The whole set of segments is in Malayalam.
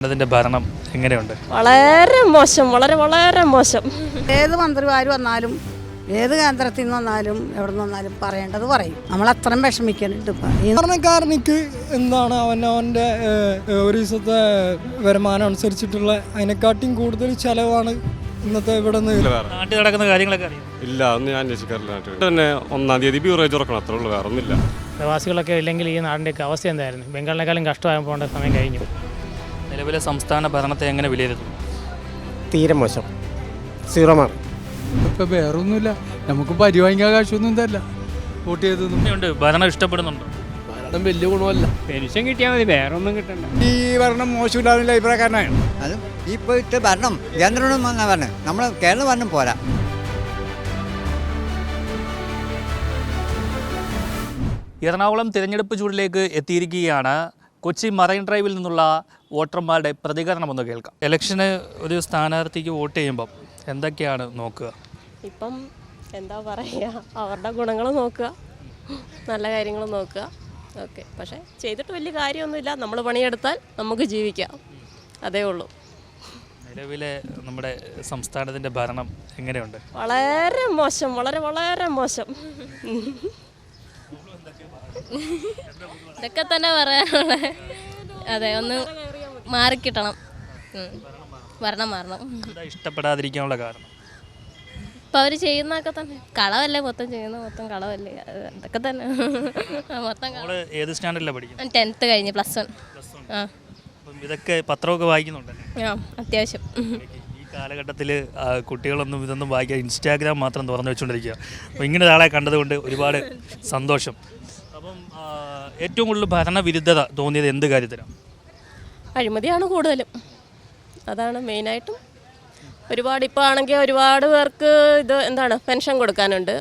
അതിന്റെ ഭരണം എങ്ങനെയുണ്ട്? വളരെ മോശം വളരെ വളരെ മോശം. ഏത് മന്ത്രിമാർ വന്നാലും ഏത് കേന്ദ്രത്തിൽ നിന്ന് വന്നാലും എവിടെ നിന്ന് വന്നാലും പറയേണ്ടത് പറയും. നമ്മൾ അത്രയും വിഷമിക്കുന്നുണ്ട് ഇപ്പം. ഈ സാധാരണക്കാരനിക്ക് എന്താണ് അവൻ അവന്റെ ഒരു ദിവസത്തെ വരുമാനം അനുസരിച്ചിട്ടുള്ള അതിനെക്കാട്ടിയും കൂടുതൽ ചെലവാണ് ഇന്നത്തെ ഇവിടെ നിന്ന് നാട്ടിൽ നടക്കുന്ന കാര്യങ്ങളൊക്കെ അറിയാം. ഇല്ല ഒന്നും ഞാൻ അന്വേഷിക്കാറില്ല നാട്ടിൽ. തന്നെ ഒന്നാം തീയതി ബ്യൂറേജ് തുറക്കണം അത്രേ ഉള്ളൂ വേറെ ഒന്നുമില്ല പ്രവാസികളൊക്കെ ഇല്ലെങ്കിൽ ഈ നാടിന്റെയൊക്കെ അവസ്ഥ എന്തായിരുന്നു? ബംഗാളിനേക്കാളും കഷ്ടമായി പോകേണ്ട സമയം കഴിഞ്ഞു. നിലവിലെ സംസ്ഥാന ഭരണത്തെ എങ്ങനെ വിലയിരുത്തും? തീരെ മോശം. സീറോ മാർക്ക് ഇപ്പം വേറൊന്നുമില്ല. നമുക്ക് പരിവാങ്ങിക്കാൻ കാശൊന്നും തരില്ല വോട്ട് ചെയ്തൊന്നും ഉണ്ട്. ഭരണം ഇഷ്ടപ്പെടുന്നുണ്ടോ? ഭരണം വലിയ ഗുണമല്ല. പെൻഷൻ കിട്ടിയാൽ മതി. വേറെ ഒന്നും കിട്ടണ്ട. ഈ ഭരണം മോശമില്ലാതെ അഭിപ്രായക്കാരനാണ് ഇപ്പൊ ഇപ്പോഴത്തെ ഭരണം കേന്ദ്രം വന്ന ഭരണം നമ്മൾ കേരള ഭരണം പോരാ. എറണാകുളം തിരഞ്ഞെടുപ്പ് ചൂടിലേക്ക് എത്തിയിരിക്കുകയാണ് കൊച്ചി മറൈൻ ഡ്രൈവിൽ നിന്നുള്ള വോട്ടർമാരുടെ പ്രതികരണം ഒന്ന് കേൾക്കാം. ഇലക്ഷന് ഒരു സ്ഥാനാർത്ഥിക്ക് വോട്ട് ചെയ്യുമ്പം എന്തൊക്കെയാണ് നോക്കുക? ഇപ്പം എന്താ പറയുക അവരുടെ ഗുണങ്ങൾ നോക്കുക നല്ല കാര്യങ്ങൾ നോക്കുക. ഓക്കെ പക്ഷേ ചെയ്തിട്ട് വലിയ കാര്യമൊന്നുമില്ല. നമ്മൾ പണിയെടുത്താൽ നമുക്ക് ജീവിക്കാം. അതേ ഉള്ളൂ. നിലവിലെ നമ്മുടെ സംസ്ഥാനത്തിന്റെ ഭരണം എങ്ങനെയുണ്ട്? വളരെ മോശം വളരെ വളരെ മോശം. ഇതൊക്കെ തന്നെ പറയാനുള്ളത് അതെ ഒന്ന് മാറിക്കിട്ടണം. കിട്ടണം വരണം മാറണം എന്താ ഇഷ്ടപ്പെടാതിരിക്കാനുള്ള കാരണം? ഇപ്പം അവർ ചെയ്യുന്നതൊക്കെ തന്നെ. കളവല്ലേ മൊത്തം ചെയ്യുന്ന മൊത്തം കളവല്ലേ. അത് അതൊക്കെ തന്നെ. മൊത്തം നമ്മൾ ഏത് സ്റ്റാൻഡേർഡിലാണ് പഠിക്കുന്നത്? ടെൻത്ത് കഴിഞ്ഞ് പ്ലസ് വൺ. ആ. അപ്പം ഇതൊക്കെ പത്രമൊക്കെ വായിക്കുന്നുണ്ടല്ലേ ആ അത്യാവശ്യം. ഈ കാലഘട്ടത്തിൽ കുട്ടികളൊന്നും ഇതൊന്നും വായിക്കുക ഇൻസ്റ്റാഗ്രാം മാത്രം തുറന്നു വെച്ചുകൊണ്ടിരിക്കുക അപ്പോൾ ഇങ്ങനെ ഒരാളെ കണ്ടതുകൊണ്ട് ഒരുപാട് സന്തോഷം. അപ്പം ആ, ഏറ്റവും കൂടുതൽ ഭരണവിരുദ്ധത തോന്നിയത് എന്ത് കാര്യത്തിലാണ് അഴിമതിയാണ് കൂടുതലും. അതാണ് മെയിനായിട്ടും. ഒരുപാട് ഇപ്പോൾ ആണെങ്കിൽ ഒരുപാട് പേർക്ക് ഇത് എന്താണ് പെൻഷൻ കൊടുക്കാനുണ്ട്.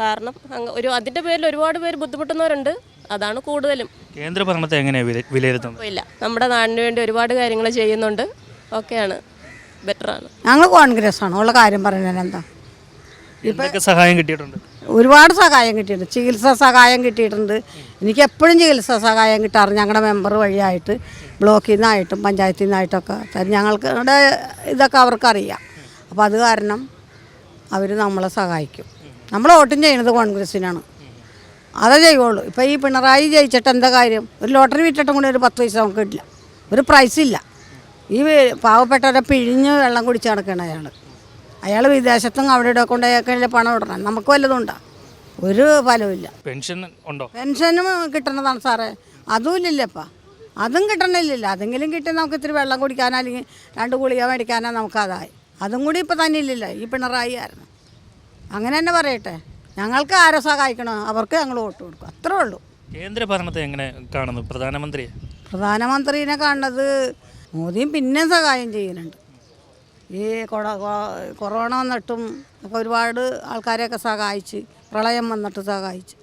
കാരണം അങ്ങ് ഒരു അതിന്റെ പേരിൽ ഒരുപാട് പേര് ബുദ്ധിമുട്ടുന്നവരുണ്ട്. അതാണ് കൂടുതലും. കേന്ദ്ര ഭരണത്തെ എങ്ങനെയാണ് വിലയിരുത്തുന്നത്? ഇല്ല. നമ്മുടെ നാടിന് വേണ്ടി ഒരുപാട് കാര്യങ്ങൾ ചെയ്യുന്നുണ്ട്. ഓക്കെയാണ് ബെറ്ററാണ്. ഞങ്ങൾ കോൺഗ്രസ് ആണ് ഉള്ള കാര്യം പറയുന്നത് എന്താ സഹായം കിട്ടിയിട്ടുണ്ട്? ഒരുപാട് സഹായം കിട്ടിയിട്ടുണ്ട്. ചികിത്സാ സഹായം കിട്ടിയിട്ടുണ്ട്. എനിക്ക് എപ്പോഴും ചികിത്സാ സഹായം കിട്ടാറ് ഞങ്ങളുടെ മെമ്പർ വഴിയായിട്ട് ബ്ലോക്കിൽ നിന്നായിട്ടും പഞ്ചായത്തിൽ നിന്നായിട്ടൊക്കെ ഇവിടെ ഇതൊക്കെ അവർക്കറിയാം. അപ്പോൾ അത് കാരണം അവർ നമ്മളെ സഹായിക്കും. നമ്മൾ വോട്ടും ചെയ്യുന്നത് കോൺഗ്രസ്സിനാണ്. അതേ ചെയ്യുള്ളൂ. ഇപ്പോൾ ഈ പിണറായി ജയിച്ചിട്ട് എന്താ കാര്യം? ഒരു ലോട്ടറി വിറ്റിട്ടും കൂടി ഒരു പത്ത് പൈസ നമുക്ക് കിട്ടില്ല. ഒരു പ്രൈസ് ഇല്ല. ഈ പാവപ്പെട്ടവരെ പിഴിഞ്ഞ് വെള്ളം കുടിച്ച് നടക്കണ അയാൾ അയാൾ വിദേശത്തും അവിടെ ഇവിടെ കൊണ്ടുപോയൊക്കെ പണം ഇടണം. നമുക്ക് വല്ലതും ഉണ്ടോ? ഒരു ഫലവുമില്ല പെൻഷൻ ഉണ്ടോ? പെൻഷനും കിട്ടണതാണ് സാറേ. അതും ഇല്ലല്ലപ്പാ അതും കിട്ടണില്ലല്ലോ. അതെങ്കിലും കിട്ടി നമുക്ക് ഇത്തിരി വെള്ളം കുടിക്കാനോ അല്ലെങ്കിൽ രണ്ട് ഗുളിക മേടിക്കാനോ നമുക്ക് അതായി. അതും കൂടി ഇപ്പം തന്നെ ഇല്ലല്ലോ. ഈ പിണറായി ആയിരുന്നു. അങ്ങനെ തന്നെ പറയട്ടെ. ഞങ്ങൾക്ക് ആരെ സഹായിക്കണോ? അവർക്ക് ഞങ്ങൾ വോട്ട് കൊടുക്കും. അത്രേ ഉള്ളൂ. കേന്ദ്ര ഭരണത്തെ എങ്ങനെ കാണുന്നു? പ്രധാനമന്ത്രി പ്രധാനമന്ത്രിനെ കാണുന്നത് മോദിയും പിന്നെ സഹായം ചെയ്യുന്നുണ്ട്. ഈ കൊട കൊറോണ വന്നിട്ടും ഒക്കെ ഒരുപാട് ആൾക്കാരെയൊക്കെ സഹായിച്ച് പ്രളയം വന്നിട്ട് സഹായിച്ച്.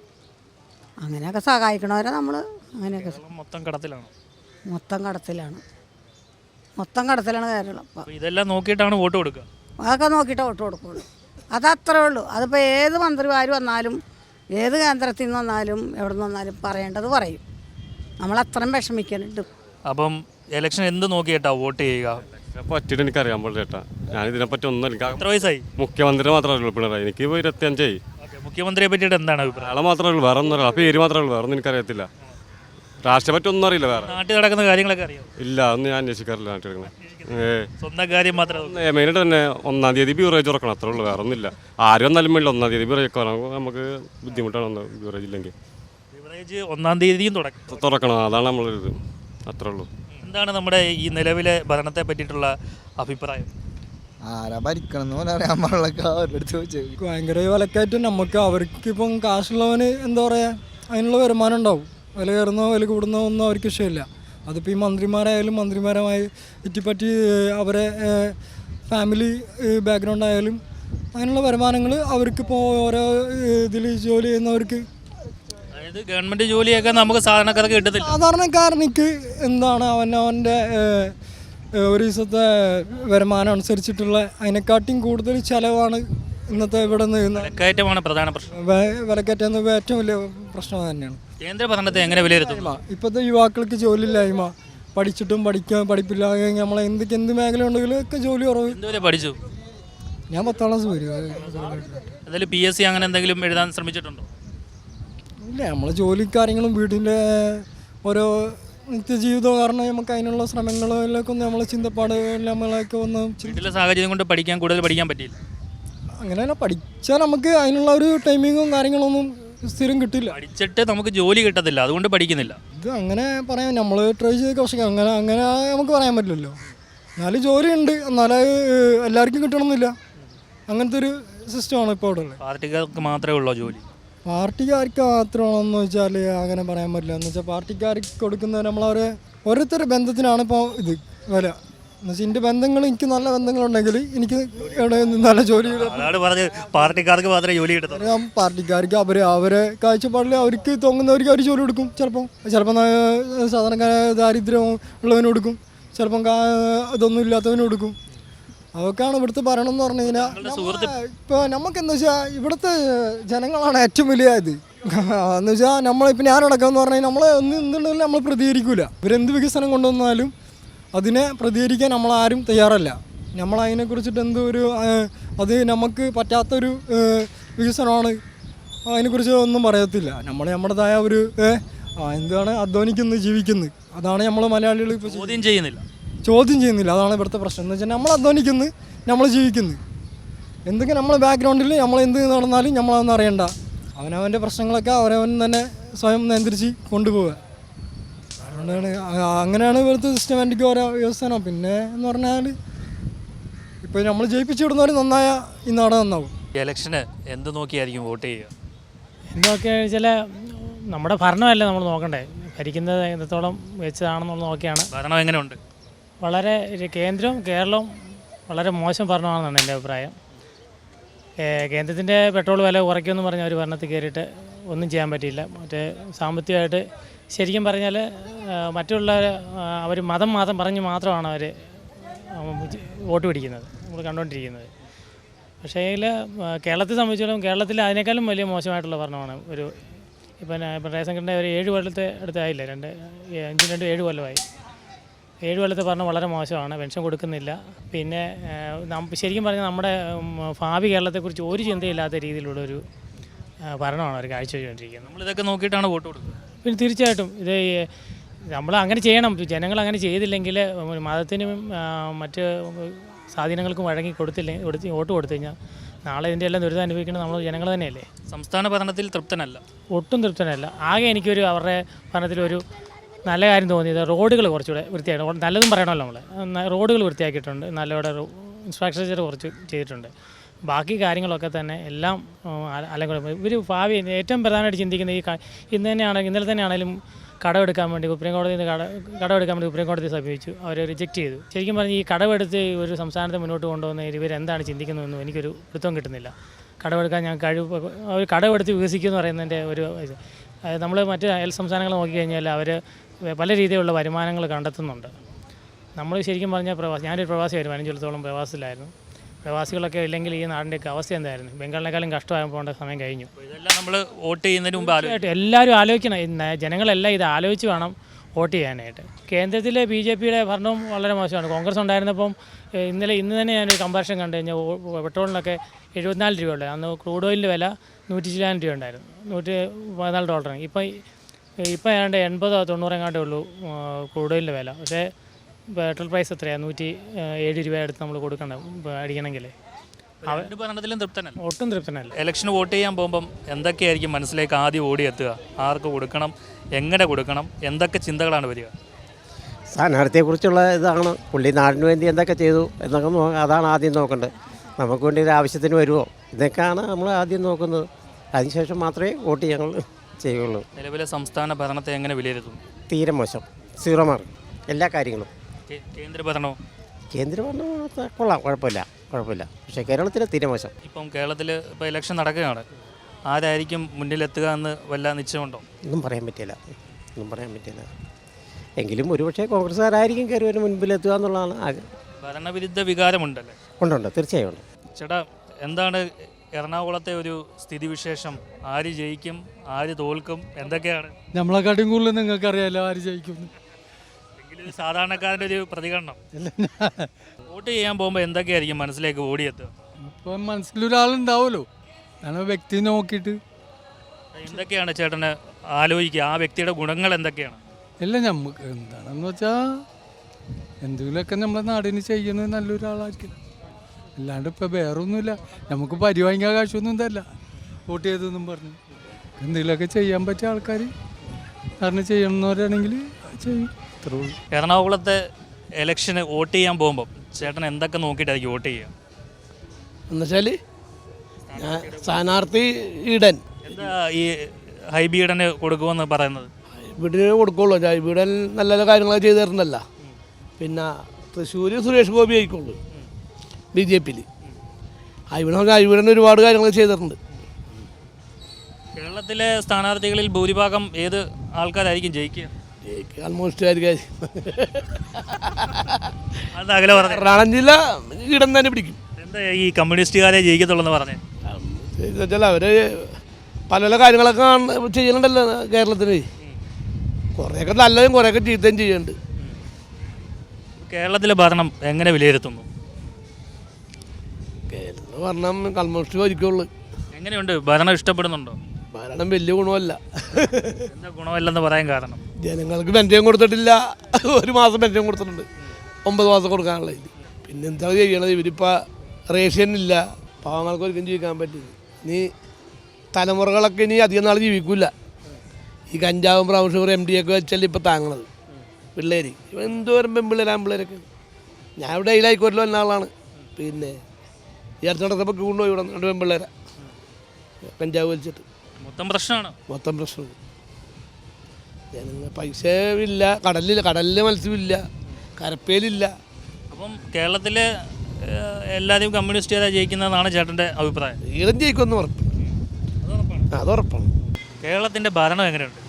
അങ്ങനെയൊക്കെ സഹായിക്കണവരെ നമ്മൾ അങ്ങനെയൊക്കെ മൊത്തം കടത്തിലാണ്? മൊത്തം കടത്തിലാണ്. മൊത്തം കടത്തിലാണ് കേരളം. ഇതെല്ലാം നോക്കിയിട്ടാണ് വോട്ട് കൊടുക്കുക? അതൊക്കെ നോക്കിയിട്ട് വോട്ട് കൊടുക്കുള്ളൂ. അതത്രേ ഉള്ളൂ. അതിപ്പോൾ ഏത് മന്ത്രിമാർ വന്നാലും ഏത് കേന്ദ്രത്തിൽ നിന്ന് വന്നാലും എവിടെ നിന്ന് വന്നാലും പറയേണ്ടത് പറയും. നമ്മൾ അത്രയും വിഷമിക്കുന്നുണ്ട് അപ്പം ഇലക്ഷൻ എന്ത് നോക്കിയിട്ടാണ് വോട്ട് ചെയ്യുക? പറ്റിയിട്ട് എനിക്ക് അറിയാൻ പാടില്ല ചേട്ടാ. ഞാൻ ഇതിനെപ്പറ്റി ഒന്നും എനിക്ക് എത്ര വയസ്സായി? മുഖ്യമന്ത്രി മാത്രമേ ഉള്ളൂ പിണറായി. എനിക്ക് ഇപ്പോൾ ഇരുപത്തിയഞ്ചായി. ഓക്കെ മുഖ്യമന്ത്രിയെ പറ്റിയിട്ട് എന്താണ് അഭിപ്രായം? അയാളെ മാത്രമേ ഉള്ളൂ വേറെ ഒന്നും അറിയില്ല. ആ പേര് മാത്രമേ ഉള്ളൂ വേറെ ഒന്നും എനിക്കറിയത്തില്ല രാഷ്ട്രീയ പറ്റി ഒന്നും അറിയില്ല വേറെ. നാട്ടിൽ നടക്കുന്ന കാര്യങ്ങളൊക്കെ അറിയാം? ഇല്ല അതൊന്നും ഞാൻ അന്വേഷിക്കാറില്ല നാട്ടിൽ ഏ. സ്വന്തം കാര്യം മാത്രമേ മെയിനായിട്ട് തന്നെ ഒന്നാം തീയതി ബ്യൂറേജ് തുറക്കണം അത്രേ ഉള്ളൂ വേറെ ഒന്നുമില്ല ആരും വന്നാലും വേണ്ട ഒന്നാം തീയതി ബ്യൂറേജ് തുറക്കണം നമുക്ക് ബുദ്ധിമുട്ടാണ് ഒന്ന് ബ്യൂറേജ് ഇല്ലെങ്കിൽ ബിവറേജ് ഒന്നാം തീയതിയും തുടക്കം തുറക്കണം അതാണ് നമ്മളൊരിത്. അത്രേ ഉള്ളൂ. എന്താണ് നമ്മുടെ ഈ നിലവിലെ ഭരണത്തെ പറ്റിയിട്ടുള്ള അഭിപ്രായം? ആരാ ഭരിക്കണം എന്ന് പോലെ അറിയാൻ പാടില്ല അവരുടെ ചോദിച്ചു. ഭയങ്കര വിലക്കയറ്റം. നമുക്ക് അവർക്കിപ്പം കാശുള്ളവന് എന്താ പറയാ? അതിനുള്ള വരുമാനം ഉണ്ടാവും. വില കയറുന്നോ വില കൂടുന്നോ ഒന്നും അവർക്ക് ഇഷ്ടമില്ല. അതിപ്പോൾ ഈ മന്ത്രിമാരായാലും മന്ത്രിമാരുമായി ഇറ്റിപ്പറ്റി അവരെ ഫാമിലി ബാക്ക്ഗ്രൗണ്ട് ആയാലും അതിനുള്ള വരുമാനങ്ങൾ അവർക്കിപ്പോൾ ഓരോ ഇതിൽ ജോലി ചെയ്യുന്നവർക്ക് അതായത് ഗവൺമെന്റ് ജോലിയൊക്കെ നമുക്ക് സാധാരണക്കാർക്ക് കിട്ടത്തില്ല. സാധാരണക്കാരനിക്ക് എന്താണ് അവൻ അവന്റെ ഒരു ദിവസത്തെ വരുമാനം അനുസരിച്ചിട്ടുള്ള അതിനെക്കാട്ടിയും കൂടുതൽ ചിലവാണ് ഇന്നത്തെ ഇവിടെ നിന്ന് വിലക്കയറ്റമാണ് പ്രധാന പ്രശ്നം. വിലക്കയറ്റം ഏറ്റവും വലിയ പ്രശ്നം തന്നെയാണ്. കേന്ദ്ര ഭരണത്തെ എങ്ങനെ വിലയിരുത്തുന്നു ഇപ്പോഴത്തെ യുവാക്കൾക്ക് ജോലിയില്ലായ്മ പഠിച്ചിട്ടും പഠിക്കാൻ പഠിപ്പില്ലാതെ നമ്മളെ എന്തൊക്കെ എന്ത് മേഖല ഉണ്ടെങ്കിലും ഒക്കെ ജോലി കുറവ്. എന്തുവരെ പഠിച്ചു? ഞാൻ പത്താം ക്ലാസ് വരും അതിൽ പി എസ് സി അങ്ങനെ എന്തെങ്കിലും എഴുതാൻ ശ്രമിച്ചിട്ടുണ്ടോ? ഇല്ല നമ്മളെ ജോലി കാര്യങ്ങളും വീട്ടിന്റെ ഓരോ നിത്യജീവിതവും കാരണം നമുക്ക് അതിനുള്ള ശ്രമങ്ങളിലൊക്കെ ഒന്ന് നമ്മളെ ചിന്തപ്പാട് നമ്മളൊക്കെ ഒന്ന് വീട്ടിലെ സാഹചര്യം കൊണ്ട് പഠിക്കാൻ കൂടുതൽ പഠിക്കാൻ പറ്റിയില്ല. അങ്ങനെയല്ല പഠിച്ചാൽ നമുക്ക് അതിനുള്ള ഒരു ടൈമിങ്ങും കാര്യങ്ങളൊന്നും സ്ഥിരം കിട്ടില്ല. പഠിച്ചിട്ട് നമുക്ക് ജോലി കിട്ടത്തില്ല അതുകൊണ്ട് പഠിക്കുന്നില്ല. ഇത് അങ്ങനെ പറയാം നമ്മൾ ട്രൈ ചെയ്ത് പക്ഷേ അങ്ങനെ അങ്ങനെ നമുക്ക് പറയാൻ പറ്റില്ലല്ലോ. എന്നാലും ജോലിയുണ്ട് എന്നാലും എല്ലാവർക്കും കിട്ടണമെന്നില്ല. അങ്ങനത്തെ ഒരു സിസ്റ്റമാണ് ഇപ്പോൾ അവിടെ ഉള്ളത്. പാർട്ടിക്കാർക്ക് മാത്രമേ ഉള്ളൂ ജോലി? പാർട്ടിക്കാർക്ക് മാത്രമാണെന്ന് വെച്ചാൽ അങ്ങനെ പറയാൻ പറ്റില്ല. എന്ന് വെച്ചാൽ പാർട്ടിക്കാർക്ക് കൊടുക്കുന്ന നമ്മളവരെ ഓരോരുത്തരുടെ ബന്ധത്തിനാണ് ഇപ്പോൾ ഇത് വില. എന്ന് വെച്ചാൽ എന്റെ ബന്ധങ്ങൾ എനിക്ക് നല്ല ബന്ധങ്ങളുണ്ടെങ്കിൽ എനിക്ക് നിന്ന് നല്ല ജോലി. അതാണ് പറഞ്ഞത്. പാർട്ടിക്കാർക്ക് മാത്രമേ ജോലി കിട്ടത്തുള്ളൂ. പാർട്ടിക്കാർക്ക് അവർ അവരെ കാഴ്ചപ്പാടിൽ അവർക്ക് തോന്നുന്നവർക്ക് അവർ ജോലി കൊടുക്കും. ചിലപ്പം ചിലപ്പം സാധാരണക്കാരായ ദാരിദ്ര്യം ഉള്ളവന് കൊടുക്കും. ചിലപ്പം ഇതൊന്നും ഇല്ലാത്തവന് കൊടുക്കും. അതൊക്കെയാണ് ഇവിടുത്തെ ഭരണം എന്ന് പറഞ്ഞു കഴിഞ്ഞാൽ ഇപ്പോൾ നമുക്ക് എന്താ വെച്ചാൽ ഇവിടുത്തെ ജനങ്ങളാണ് ഏറ്റവും വലിയ ഇത് എന്ന് വെച്ചാൽ നമ്മളിപ്പോൾ ഞാനടക്കം എന്ന് പറഞ്ഞാൽ നമ്മളെ ഒന്ന് എന്തുണ്ടെങ്കിലും നമ്മൾ പ്രതികരിക്കൂല. ഇവരെന്ത് വികസനം കൊണ്ടുവന്നാലും അതിനെ പ്രതികരിക്കാൻ നമ്മളാരും തയ്യാറല്ല. നമ്മൾ അതിനെക്കുറിച്ചിട്ട് എന്തോ ഒരു അത് നമുക്ക് പറ്റാത്തൊരു വികസനമാണ്. അതിനെക്കുറിച്ച് ഒന്നും പറയത്തില്ല. നമ്മൾ നമ്മുടേതായ ഒരു എന്താണ് അധ്വാനിക്കുന്നത് ജീവിക്കുന്നത് അതാണ് നമ്മൾ മലയാളികൾ ഇപ്പോൾ ചോദ്യം ചെയ്യുന്നില്ല. ചോദ്യം ചെയ്യുന്നില്ല. അതാണ് ഇവിടുത്തെ പ്രശ്നം. എന്ന് വെച്ചാൽ നമ്മൾ അധ്വാനിക്കുന്നു നമ്മൾ ജീവിക്കുന്നു. എന്തെങ്കിലും നമ്മളെ ബാക്ക്ഗ്രൗണ്ടിൽ നമ്മൾ എന്ത് നടന്നാലും നമ്മളതൊന്നും അറിയണ്ട. അവനവന്റെ പ്രശ്നങ്ങളൊക്കെ അവനവൻ തന്നെ സ്വയം നിയന്ത്രിച്ച് കൊണ്ടുപോവുക. അതുകൊണ്ടാണ് അങ്ങനെയാണ് ഇവിടുത്തെ സിസ്റ്റമാറ്റിക് ഓരോ വ്യവസ്ഥാനം പിന്നെ എന്ന് പറഞ്ഞാൽ ഇപ്പോൾ നമ്മൾ ജയിപ്പിച്ചു വിടുന്നവർ നന്നായ ഈ നാട് നന്നാവും. ഇലക്ഷന് എന്ത് നോക്കിയായിരിക്കും വോട്ട് ചെയ്യുക? എന്തൊക്കെ വെച്ചാൽ നമ്മുടെ ഭരണമല്ലേ നമ്മൾ നോക്കണ്ടേ? ഭരിക്കുന്നത് എത്രത്തോളം വെച്ചതാണെന്നുള്ളത് നോക്കിയാണ്. ഭരണം എങ്ങനെയുണ്ട്? വളരെ കേന്ദ്രവും കേരളവും വളരെ മോശം ഭരണമാണെന്നാണ് എന്റെ അഭിപ്രായം. കേന്ദ്രത്തിന്റെ പെട്രോൾ വില കുറയ്ക്കുമെന്ന് പറഞ്ഞ ഒരു ഭരണത്തിൽ കയറിയിട്ട് ഒന്നും ചെയ്യാൻ പറ്റിയില്ല. മറ്റേ സാമ്പത്തികമായിട്ട് ശരിക്കും പറഞ്ഞാൽ മറ്റുള്ള അവർ മതം മാത്രം പറഞ്ഞ് മാത്രമാണ് അവർ വോട്ട് പിടിക്കുന്നത് നമ്മൾ കണ്ടുകൊണ്ടിരിക്കുന്നത്. പക്ഷേ ഇതിൽ കേരളത്തെ സംബന്ധിച്ചിടത്തോളം കേരളത്തിൽ അതിനേക്കാളും വലിയ മോശമായിട്ടുള്ള ഭരണമാണ് ഒരു ഇപ്പം ഇപ്പം റേഷൻ കണ്ട ഒരു ഏഴ് കൊല്ലത്തെ അടുത്തായില്ല രണ്ട് അഞ്ചും രണ്ട് ഏഴ് കൊല്ലമായി. ഏഴ് കൊല്ലത്തെ പറഞ്ഞ വളരെ മോശമാണ് പെൻഷൻ കൊടുക്കുന്നില്ല. പിന്നെ ശരിക്കും പറഞ്ഞാൽ നമ്മുടെ ഭാവി കേരളത്തെക്കുറിച്ച് ഒരു ചിന്തയില്ലാത്ത രീതിയിലുള്ളൊരു ഒരു ഭരണമാണ് അവർ കാഴ്ചവെച്ചുകൊണ്ടിരിക്കുന്നത്. നമ്മൾ ഇതൊക്കെ നോക്കിയിട്ടാണ് വോട്ട് കൊടുക്കുന്നത് പിന്നെ തീർച്ചയായിട്ടും ഇത് നമ്മൾ അങ്ങനെ ചെയ്യണം. ജനങ്ങൾ അങ്ങനെ ചെയ്തില്ലെങ്കിൽ മതത്തിനും മറ്റ് സ്വാധീനങ്ങൾക്കും വഴങ്ങി കൊടുത്തില്ല കൊടുത്ത് വോട്ട് കൊടുത്തു കഴിഞ്ഞാൽ നാളെ ഇതിന്റെ എല്ലാം ദുരിതം അനുഭവിക്കുന്നത് നമ്മൾ ജനങ്ങൾ തന്നെയല്ലേ? സംസ്ഥാന ഭരണത്തിൽ തൃപ്തനല്ല. ഒട്ടും തൃപ്തനല്ല. ആകെ എനിക്കൊരു അവരുടെ ഭരണത്തിലൊരു നല്ല കാര്യം തോന്നിയത്. റോഡുകൾ കുറച്ചുകൂടെ വൃത്തിയായിട്ട് നല്ലതും പറയണമല്ലോ നമ്മൾ റോഡുകൾ വൃത്തിയാക്കിയിട്ടുണ്ട്. നല്ലവിടെ ഇൻഫ്രാസ്ട്രക്ചർ കുറച്ച് ചെയ്തിട്ടുണ്ട്. ബാക്കി കാര്യങ്ങളൊക്കെ തന്നെ എല്ലാം അല്ലെങ്കിൽ ഇവർ ഭാവി ഏറ്റവും പ്രധാനമായിട്ട് ചിന്തിക്കുന്നത് ഈ ഇന്ന് തന്നെയാണെങ്കിൽ ഇന്നലെ തന്നെയാണെങ്കിലും കടമെടുക്കാൻ വേണ്ടി സുപ്രീം കോടതിയിൽ നിന്ന് കട കടമെടുക്കാൻ വേണ്ടി സുപ്രീം കോടതിയെ സമീപിച്ചു. അവർ റിജക്റ്റ് ചെയ്തു. ശരിക്കും പറഞ്ഞ് ഈ കടമെടുത്ത് ഒരു സംസ്ഥാനത്തെ മുന്നോട്ട് കൊണ്ടുപോകുന്ന ഇവരെന്താണ് ചിന്തിക്കുന്നതെന്നും എനിക്കൊരു പിടുത്തം കിട്ടുന്നില്ല. കടമെടുക്കാൻ ഞാൻ കഴിവ് അവർ കടമെടുത്ത് വികസിക്കുമെന്ന് പറയുന്നതിന്റെ ഒരു നമ്മൾ മറ്റ് അയൽ സംസ്ഥാനങ്ങൾ നോക്കിക്കഴിഞ്ഞാൽ അവർ പല രീതിയിലുള്ള വരുമാനങ്ങൾ കണ്ടെത്തുന്നുണ്ട്. നമ്മൾ ശരിക്കും പറഞ്ഞാൽ പ്രവാസി ഞാനൊരു പ്രവാസിയായിരുന്നു പതിനഞ്ചോളത്തോളം പ്രവാസത്തിലായിരുന്നു പ്രവാസികളൊക്കെ ഇല്ലെങ്കിൽ ഈ നാടിന്റെയൊക്കെ അവസ്ഥ എന്തായിരുന്നു? ബംഗാളിനേക്കാളും കഷ്ടമായി പോകേണ്ട സമയം കഴിഞ്ഞു. ഇതെല്ലാം നമ്മൾ വോട്ട് ചെയ്യുന്നതിന് മുമ്പ് ആലോചിക്കും എല്ലാവരും ആലോചിക്കണം. ജനങ്ങളെല്ലാം ഇത് ആലോചിച്ച് വേണം വോട്ട് ചെയ്യാനായിട്ട്. കേന്ദ്രത്തിലെ ബി ജെ പിയുടെ ഭരണവും വളരെ മോശമാണ്. കോൺഗ്രസ് ഉണ്ടായിരുന്നപ്പം ഇന്നലെ ഇന്ന് തന്നെ ഞാനൊരു കമ്പാരിഷൻ കണ്ടു കഴിഞ്ഞാൽ പെട്രോളിനൊക്കെ എഴുപത്തിനാല് രൂപയുള്ളത് അന്ന് ക്രൂഡ് ഓയിലിന്റെ വില നൂറ്റി ചില്ലാൻ രൂപ ഉണ്ടായിരുന്നു നൂറ്റി പതിനാല് ഡോളറാണ് ഇപ്പം ഇപ്പം ഏതാണ്ട് എൺപതോ തൊണ്ണൂറോ എങ്ങാണ്ടേ ഉള്ളൂ കൂടുതലിന്റെ വില. പക്ഷേ പെട്രോൾ പ്രൈസ് എത്രയാണ് നൂറ്റി ഏഴ് രൂപ അടുത്ത് നമ്മൾ കൊടുക്കണം ഇപ്പം അടിക്കണമെങ്കിൽ രണ്ട് ഭരണത്തിലും തൃപ്തനല്ല. ഒട്ടും തൃപ്തനല്ല. ഇലക്ഷൻ വോട്ട് ചെയ്യാൻ പോകുമ്പം എന്തൊക്കെയായിരിക്കും മനസ്സിലേക്ക് ആദ്യം ഓടിയെത്തുക ആർക്ക് കൊടുക്കണം? എങ്ങനെ കൊടുക്കണം? എന്തൊക്കെ ചിന്തകളാണ് വരിക? സ്ഥാനാർത്ഥിയെക്കുറിച്ചുള്ള ഇതാണ്. പുള്ളി നാടിന് വേണ്ടി എന്തൊക്കെ ചെയ്തു എന്നൊക്കെ അതാണ് ആദ്യം നോക്കേണ്ടത്. നമുക്ക് വേണ്ടി ഒരു ആവശ്യത്തിന് വരുമോ ഇതൊക്കെയാണ് നമ്മൾ ആദ്യം നോക്കുന്നത്. അതിനുശേഷം മാത്രമേ വോട്ട് ഞങ്ങൾ ചെയ്യുള്ളൂ നിലവിലെ സംസ്ഥാന ഭരണത്തെ എങ്ങനെ വിലയിരുത്തും? തീരെ മോശം. സീറോ മാർക്ക് എല്ലാ കാര്യങ്ങളും. കേന്ദ്രഭരണവും കേന്ദ്ര ഭരണവും കേന്ദ്രഭരണം കൊള്ളാം. കുഴപ്പമില്ല. കുഴപ്പമില്ല. പക്ഷേ കേരളത്തിലെ തീരെ മോശം. ഇപ്പം കേരളത്തിൽ ഇപ്പോൾ ഇലക്ഷൻ നടക്കുകയാണ്. ആരായിരിക്കും മുന്നിലെത്തുക എന്ന് വല്ല നിശ്ചയമുണ്ടോ? ഒന്നും പറയാൻ പറ്റില്ല. ഒന്നും പറയാൻ പറ്റില്ല. എങ്കിലും ഒരുപക്ഷെ കോൺഗ്രസ്സുകാരായിരിക്കും കയറി മുൻപിലെത്തുക എന്നുള്ളതാണ് ആഗ്രഹം. ഭരണവിരുദ്ധ വികാരമുണ്ടല്ലേ? ഉണ്ടുണ്ട് തീർച്ചയായും ഉണ്ട്. ചേട്ടാ എന്താണ് എറണാകുളത്തെ ഒരു സ്ഥിതിവിശേഷം. ആര് ജയിക്കും ആര് തോൽക്കും എന്തൊക്കെയാണ്? നമ്മളെക്കാട്ടും കൂടുതൽ നിങ്ങൾക്ക് അറിയാലോ ആര് ജയിക്കും. എങ്കിലും സാധാരണക്കാരന്റെ ഒരു പ്രതികരണം. വോട്ട് ചെയ്യാൻ പോകുമ്പോൾ എന്തൊക്കെയായിരിക്കും മനസ്സിലേക്ക് ഓടിയെത്തുക? ഇപ്പം മനസ്സിലൊരാളുണ്ടാവുമല്ലോ. ഞാൻ വ്യക്തി നോക്കിയിട്ട്. എന്തൊക്കെയാണ് ചേട്ടന് ആലോചിക്കുക? ആ വ്യക്തിയുടെ ഗുണങ്ങൾ എന്തൊക്കെയാണ്? ഇല്ല നമുക്ക് എന്താണെന്ന് വെച്ചാൽ എന്തെങ്കിലുമൊക്കെ നമ്മളെ നാടിന് ചെയ്യുന്നത് നല്ലൊരാളായിരിക്കും അല്ലാണ്ട് ഇപ്പം വേറൊന്നുമില്ല. നമുക്ക് പരിവാങ്ങിക്കാൻ കാശൊന്നും തരില്ല വോട്ട് ചെയ്തെന്നും പറഞ്ഞു. എന്തെങ്കിലുമൊക്കെ ചെയ്യാൻ പറ്റിയ ആൾക്കാർ കാരണം ചെയ്യണമെന്നവരാണെങ്കിൽ ചെയ്യും. ഇത്രേ ഉള്ളൂ. എറണാകുളത്തെ ഇലക്ഷന് വോട്ട് ചെയ്യാൻ പോകുമ്പോൾ ചേട്ടൻ എന്തൊക്കെ നോക്കിയിട്ടായിരിക്കും വോട്ട് ചെയ്യുക? എന്നുവെച്ചാൽ സ്ഥാനാർത്ഥി ഈഡൻ എന്താ ഈ ഹൈബീഡന് കൊടുക്കുമെന്ന് പറയുന്നത്? ഇവിടെ കൊടുക്കുള്ളൂ. ഹൈബിഡൻ നല്ല നല്ല കാര്യങ്ങളൊക്കെ ചെയ്തു തരുന്നല്ല പിന്നെ തൃശ്ശൂർ സുരേഷ് ഗോപി ആയിക്കോളൂ ബി ജെ പിയിൽ. ഇവിടെ ഇവിടെ ഒരുപാട് കാര്യങ്ങൾ ചെയ്തിട്ടുണ്ട്. കേരളത്തിലെ സ്ഥാനാർത്ഥികളിൽ ഭൂരിഭാഗം ഏത് ആൾക്കാരായിരിക്കും ജയിക്കുക? ആൾമോസ്റ്റ് ആയിരിക്കും. എറണാകുളം ജില്ല ഇടം തന്നെ പിടിക്കും. എന്താ ഈ കമ്മ്യൂണിസ്റ്റുകാരെ ജയിക്കത്തുള്ളെന്ന് പറഞ്ഞേ? എന്നുവെച്ചാൽ അവർ പല പല കാര്യങ്ങളൊക്കെ ചെയ്യുന്നുണ്ടല്ലോ കേരളത്തിന് കുറേയൊക്കെ നല്ലതും കുറേയൊക്കെ ചീത്തയും ചെയ്യുന്നുണ്ട്. കേരളത്തിലെ ഭരണം എങ്ങനെ വിലയിരുത്തുന്നു? ഭരണം കൽമോസ്റ്റ് ഭരിക്കുള്ളൂ എങ്ങനെയുണ്ട്? ഭരണം ഇഷ്ടപ്പെടുന്നുണ്ടോ? ഭരണം വലിയ ഗുണമല്ല. എന്താ ഗുണമില്ലെന്ന് പറയാൻ കാരണം? ജനങ്ങൾക്ക് പെൻഷൻ കൊടുത്തിട്ടില്ല. ഒരു മാസം പെൻഷൻ കൊടുത്തിട്ടുണ്ട്. ഒമ്പത് മാസം കൊടുക്കാനുള്ള ഇത്. പിന്നെ എന്താ ചെയ്യണത്? ഇവരിപ്പോൾ റേഷൻ ഇല്ല. പാവങ്ങൾക്ക് ഒരിക്കലും ജീവിക്കാൻ പറ്റില്ല. ഇനി തലമുറകളൊക്കെ ഇനി അധികം നാൾ ജീവിക്കില്ല ഈ കഞ്ചാവും പ്രാവശ്യം എം ഡി ഒക്കെ വെച്ചല്ലേ ഇപ്പോൾ താങ്ങണത്. പിള്ളേർ എന്തോരം പെൺപിള്ളേരാ പിള്ളേരൊക്കെ ഞാൻ ഇവിടെ ഇതിലായിക്കോട്ടില്ല വന്ന ആളാണ്. പിന്നെ ഈ അടുത്ത നടന്നപ്പോൾ കൊണ്ടുപോയി ഇവിടെ രണ്ട് പെൺപിള്ളേരെ. കഞ്ചാവ് വലിച്ചിട്ട്. മൊത്തം പ്രശ്നമാണ് മൊത്തം പ്രശ്നം. ജനങ്ങൾ പൈസ ഇല്ല കടലിൽ കടലിൽ മത്സ്യമില്ല കരപ്പേലില്ല. അപ്പം കേരളത്തിലെ എല്ലാവരും കമ്മ്യൂണിസ്റ്റുകാരെ ജയിക്കുന്നതാണ് ചേട്ടന്റെ അഭിപ്രായം. ഈടം ജയിക്കുമെന്ന് ഉറപ്പ്. അത് ഉറപ്പാണ്. കേരളത്തിന്റെ ഭരണം എങ്ങനെയുണ്ട്?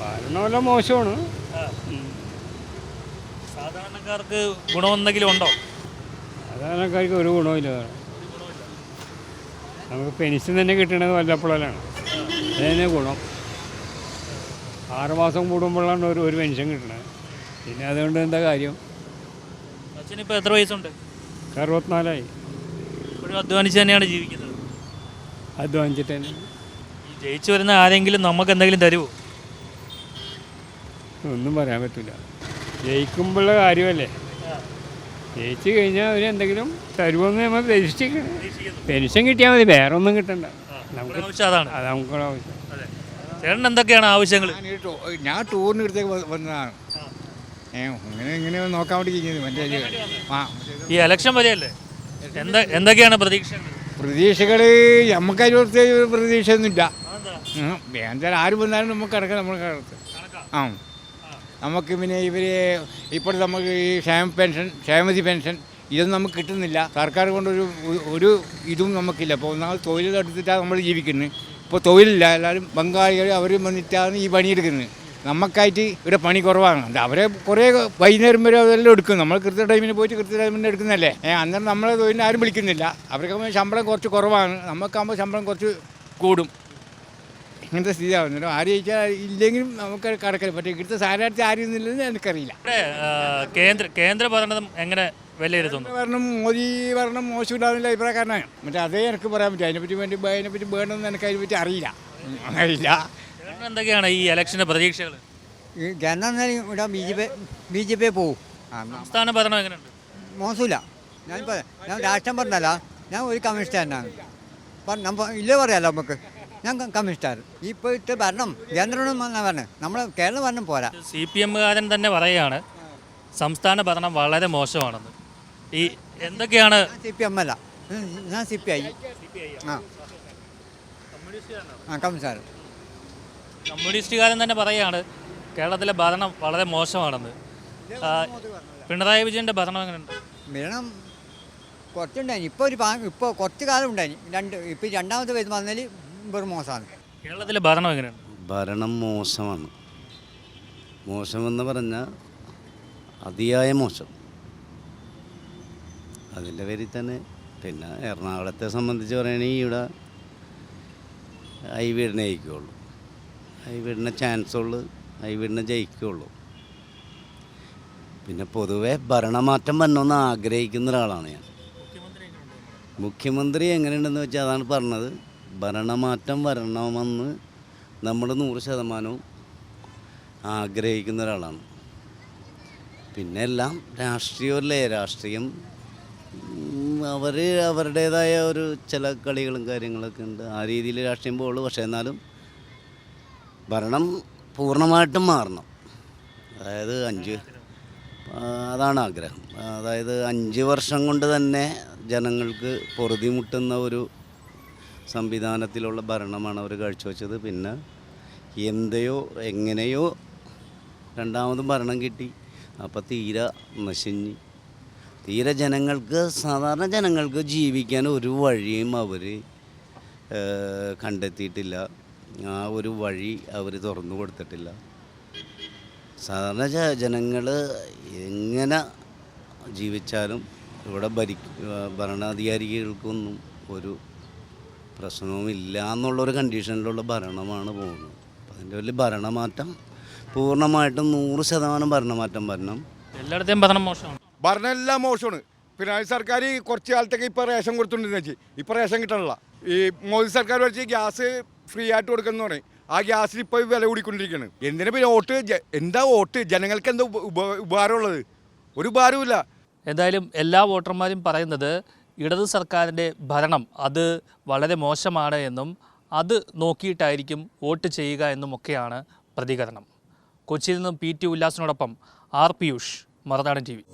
ഭരണമല്ല മോശമാണ്. സാധാരണക്കാർക്ക് ഗുണമെന്തെങ്കിലും ഉണ്ടോ? സാധാരണക്കാർക്ക് ഒരു ഗുണമില്ല നമുക്ക് പെൻഷൻ തന്നെ കിട്ടണത് വല്ലപ്പോഴാണ് അതന്നെ ഗുണം. ആറുമാസം കൂടുമ്പോഴാണ് ഒരു ഒരു പെൻഷൻ കിട്ടണത്. പിന്നെ അതുകൊണ്ട് എന്താ കാര്യം? അച്ഛനിപ്പോൾ എത്ര വയസ്സുണ്ട്? അറുപത്തിനാലായി. ഇപ്പോഴും അധ്വാനിച്ച് തന്നെയാണ് ജീവിക്കുന്നത്. അധ്വാനിച്ചിട്ട് തന്നെ ജയിച്ചു വരുന്ന ആരെങ്കിലും നമുക്ക് എന്തെങ്കിലും തരുമോ ഒന്നും പറയാൻ പറ്റില്ല ജയിക്കുമ്പോഴുള്ള കാര്യമല്ലേ? ജയിച്ചു കഴിഞ്ഞാൽ അവർ എന്തെങ്കിലും തരുമെന്ന് നമ്മൾ പ്രതീക്ഷിക്കണം പെൻഷൻ കിട്ടിയാൽ മതി വേറെ ഒന്നും കിട്ടണ്ട നമുക്ക് ആവശ്യം അതാണ്. അത് നമുക്കുള്ള ആവശ്യം. ചേട്ടൻ എന്തൊക്കെയാണ് ആവശ്യങ്ങൾ ഞാൻ ടൂറിന് ഇടത്തേക്ക് വന്നതാണ്. ഇങ്ങനെ ഇങ്ങനെ നോക്കാൻ വേണ്ടി മറ്റേ ആ. ഈ ഇലക്ഷൻ വരെയല്ലേ? എന്താ എന്തൊക്കെയാണ് പ്രതീക്ഷ പ്രതീക്ഷകൾ നമുക്ക് അതിനടുത്ത് പ്രതീക്ഷയൊന്നുമില്ല. വേണ്ട ആര് വന്നാലും നമുക്ക് കിടക്കാം നമ്മൾ കിടക്കാം ആ. നമുക്ക് പിന്നെ ഇവർ ഇപ്പോൾ നമുക്ക് ഈ ക്ഷേമ പെൻഷൻ ക്ഷേമതി പെൻഷൻ ഇതൊന്നും നമുക്ക് കിട്ടുന്നില്ല. സർക്കാർ കൊണ്ടൊരു ഒരു ഇതും നമുക്കില്ല. ഇപ്പോൾ തൊഴിൽ എടുത്തിട്ടാണ് നമ്മൾ ജീവിക്കുന്നത്. ഇപ്പോൾ തൊഴിലില്ല. എല്ലാവരും ബംഗാളികൾ അവർ വന്നിട്ടാണ് ഈ പണിയെടുക്കുന്നത്. നമുക്കായിട്ട് ഇവിടെ പണി കുറവാണ്. അവരെ കുറേ വൈകുന്നേരം വരെ അതെല്ലാം എടുക്കും. നമ്മൾ കൃത്യ ടൈമിന് പോയിട്ട് കൃത്യ ടൈമിന് എടുക്കുന്നതല്ലേ? അന്നേരം നമ്മളെ തൊഴിലിന് ആരും വിളിക്കുന്നില്ല. അവർക്ക് ശമ്പളം കുറച്ച് കുറവാണ്. നമുക്കാകുമ്പോൾ ശമ്പളം കുറച്ച് കൂടും. ഇങ്ങനത്തെ സ്ഥിതി ആവുന്നല്ലോ ആര് ചോദിച്ചാൽ ഇല്ലെങ്കിലും നമുക്ക് കടക്കില്ല പക്ഷേ ഇവിടുത്തെ സ്ഥാനാർത്ഥി ആരും ഇല്ലെന്ന് എനിക്കറിയില്ല. കേന്ദ്ര കേന്ദ്ര ഭരണം എങ്ങനെ വിലയിരുത്തുന്നു? ഭരണം മോദി ഭരണം മോശമില്ലാന്നുള്ള അഭിപ്രായക്കാരനാണ്. മറ്റേ അതേ എനിക്ക് പറയാൻ പറ്റും. അതിനെപ്പറ്റി വേണ്ടി അതിനെപ്പറ്റി വേണമെന്ന് എനിക്ക് അതിനെപ്പറ്റി അറിയില്ല. അറിയില്ല. എന്തൊക്കെയാണ് ഈ ഇലക്ഷന്റെ പ്രതീക്ഷകൾ? ജനം ഇവിടെ B J P B J P പോവും. സംസ്ഥാന ഭരണം എങ്ങനെയുണ്ട്? മോശമില്ല. ഞാനിപ്പോൾ ഞാൻ രാഷ്ട്രം പറഞ്ഞല്ല ഞാൻ ഒരു കമ്മ്യൂണിസ്റ്റ് തന്നെയാണ് ഇല്ലേ പറയാലോ നമുക്ക്. ഞാൻ കമ്മ്യൂണിസ്റ്റാണ് ഇപ്പോഴത്തെ ഭരണം കേന്ദ്രം പറഞ്ഞു നമ്മൾ കേരള ഭരണം പോരാ. സി പി എമ്മുകാരൻ തന്നെ പറയുകയാണ് സംസ്ഥാന ഭരണം വളരെ മോശമാണെന്ന്. ഈ എന്തൊക്കെയാണ്? സി പി എം അല്ല ഞാൻ സി പി ഐ ആ. ആ കമ്മ്യൂണിസ്റ്റുകാരൻ. കമ്മ്യൂണിസ്റ്റുകാരൻ തന്നെ പറയുകയാണ് കേരളത്തിലെ ഭരണം വളരെ മോശമാണെന്ന്. പിണറായി വിജയന്റെ ഭരണം എങ്ങനെയുണ്ട്? ഭരണം കുറച്ചുണ്ടായി ഇപ്പോൾ ഒരു ഇപ്പോൾ കുറച്ച് കാലം ഉണ്ടായി രണ്ട് ഇപ്പോൾ രണ്ടാമത്തെ പേര് വന്നതിൽ വെറും മോശമാണ് കേരളത്തിലെ ഭരണം എങ്ങനെയാണ്? ഭരണം മോശമാണ്. മോശമെന്ന് പറഞ്ഞാൽ അതിയായ മോശം. അതിന്റെ പേരിൽ തന്നെ പിന്നെ എറണാകുളത്തെ സംബന്ധിച്ച് പറയുകയാണെങ്കിൽ ഇവിടെ ഐ വീടിനെ ജയിക്കുകയുള്ളൂ. ഐ വീടിനെ ചാൻസ് ഉള്ളു വീടിനെ ജയിക്കുകയുള്ളൂ. പിന്നെ പൊതുവെ ഭരണമാറ്റം വരണമെന്ന് ആഗ്രഹിക്കുന്ന ഒരാളാണ് ഞാൻ. മുഖ്യമന്ത്രി എങ്ങനെയുണ്ടെന്ന് വെച്ചാൽ അതാണ് പറഞ്ഞത്. ഭരണമാറ്റം വരണമെന്ന് നമ്മൾ നൂറ് ശതമാനവും ആഗ്രഹിക്കുന്ന ഒരാളാണ്. പിന്നെ എല്ലാം രാഷ്ട്രീയമല്ലേ? രാഷ്ട്രീയം അവർ അവരുടേതായ ഒരു ചില കളികളും കാര്യങ്ങളൊക്കെ ഉണ്ട്. ആ രീതിയിൽ രാഷ്ട്രീയം പോകുള്ളൂ പക്ഷേ എന്നാലും ഭരണം പൂർണമായിട്ടും മാറണം. അതായത് അഞ്ച് അതാണ് ആഗ്രഹം. അതായത് അഞ്ച് വർഷം കൊണ്ട് തന്നെ ജനങ്ങൾക്ക് പൊറുതിമുട്ടുന്ന ഒരു സംവിധാനത്തിലുള്ള ഭരണമാണ് അവർ കാഴ്ചവെച്ചത്. പിന്നെ എന്തയോ എങ്ങനെയോ രണ്ടാമതും ഭരണം കിട്ടി. അപ്പോൾ തീരെ നശിഞ്ഞ്. തീരെ ജനങ്ങൾക്ക് സാധാരണ ജനങ്ങൾക്ക് ജീവിക്കാൻ ഒരു വഴിയും അവർ കണ്ടെത്തിയിട്ടില്ല. ആ ഒരു വഴി അവർ തുറന്നു കൊടുത്തിട്ടില്ല. സാധാരണ ജനങ്ങൾ എങ്ങനെ ജീവിച്ചാലും ഇവിടെ ഭരി ഭരണാധികാരികൾക്കൊന്നും ഒരു പ്രശ്നവുമില്ല എന്നുള്ളൊരു കണ്ടീഷനിലുള്ള ഭരണമാണ് പോകുന്നത്. അപ്പം അതിന്റെ വലിയ ഭരണമാറ്റം പൂർണമായിട്ടും നൂറ് ശതമാനം ഭരണമാറ്റം വരണം. എല്ലായിടത്തെയും ഭരണം മോശമാണ്. ഭരണം എല്ലാം മോശമാണ്. പിണറായി സർക്കാർ കുറച്ച് കാലത്തേക്ക് ഇപ്പോൾ റേഷൻ കൊടുത്തുണ്ടെന്ന് വെച്ച് ഇപ്പോൾ റേഷൻ കിട്ടണില്ല ഈ മോദി സർക്കാർ വെച്ച് ഗ്യാസ് ഫ്രീ ആയിട്ട് കൊടുക്കുന്നു പറയും. ആ ഗ്യാസിന് ഇപ്പോൾ വില കൂടിക്കൊണ്ടിരിക്കുകയാണ്. എന്തിനാ പിന്നെ വോട്ട് എന്താ വോട്ട്? ജനങ്ങൾക്ക് എന്താ ഉപ- ഉപ- ഉപകാരമുള്ളത്? ഒരു ഉപകാരമില്ല എന്തായാലും എല്ലാ വോട്ടർമാരും പറയുന്നത് ഇടത് സർക്കാരിന്റെ ഭരണം അത് വളരെ മോശമാണ് എന്നും അത് നോക്കിയിട്ടായിരിക്കും വോട്ട് ചെയ്യുക എന്നുമൊക്കെയാണ് പ്രതികരണം. കൊച്ചിയിൽ നിന്നും പി ടി ഉല്ലാസിനോടൊപ്പം ആർ പിയൂഷ് മറുനാടൻ ടി